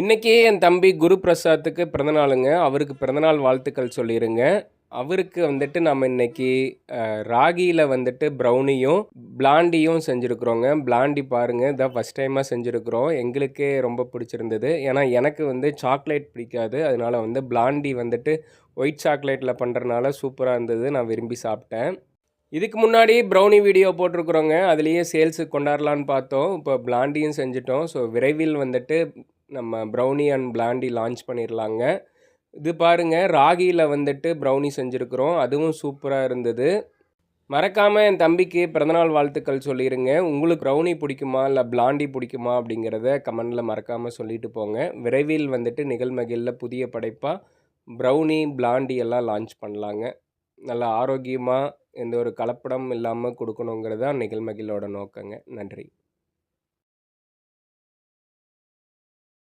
இன்றைக்கே என் தம்பி குரு பிரசாத்துக்கு பிறந்தநாளுங்க அவருக்கு பிறந்தநாள் வாழ்த்துக்கள் சொல்லிடுங்க அவருக்கு வந்துட்டு நம்ம இன்னைக்கு ராகியில் வந்துட்டு ப்ரௌனியும் பிளாண்டியும் செஞ்சுருக்குறோங்க. பிளாண்டி பாருங்கள் இதான் ஃபஸ்ட் டைமாக செஞ்சுருக்குறோம். எங்களுக்கே ரொம்ப பிடிச்சிருந்தது. ஏன்னா எனக்கு வந்து சாக்லேட் பிடிக்காது. அதனால் வந்து பிளாண்டி வந்துட்டு ஒயிட் சாக்லேட்டில் பண்ணுறனால சூப்பராக இருந்தது. நான் விரும்பி சாப்பிட்டேன். இதுக்கு முன்னாடி ப்ரௌனி வீடியோ போட்டிருக்குறோங்க. அதுலேயே சேல்ஸுக்கு கொண்டாடலான்னு பார்த்தோம். இப்போ பிளாண்டியும் செஞ்சுட்டோம். ஸோ விரைவில் வந்துட்டு நம்ம ப்ரௌனி அண்ட் பிளாண்டி லான்ச் பண்ணிடலாங்க இது பாருங்கள் ராகியில் வந்துட்டு ப்ரௌனி செஞ்சுருக்குறோம். அதுவும் சூப்பராக இருந்தது. மறக்காமல் என் தம்பிக்கு பிறந்தநாள் வாழ்த்துக்கள் சொல்லிடுங்க உங்களுக்கு ப்ரௌனி பிடிக்குமா? இல்லை பிளாண்டி பிடிக்குமா? அப்படிங்கிறத கமெண்டில் மறக்காமல் சொல்லிட்டு போங்க. விரைவில் வந்துட்டு நிகழ்மகிழில் புதிய படைப்பாக ப்ரௌனி பிளாண்டி எல்லாம் லான்ச் பண்ணலாங்க. நல்லா ஆரோக்கியமாக எந்த ஒரு கலப்படம் இல்லாமல் கொடுக்கணுங்கிறது தான் நிகழ்மகிழோட நோக்கங்க. நன்றி.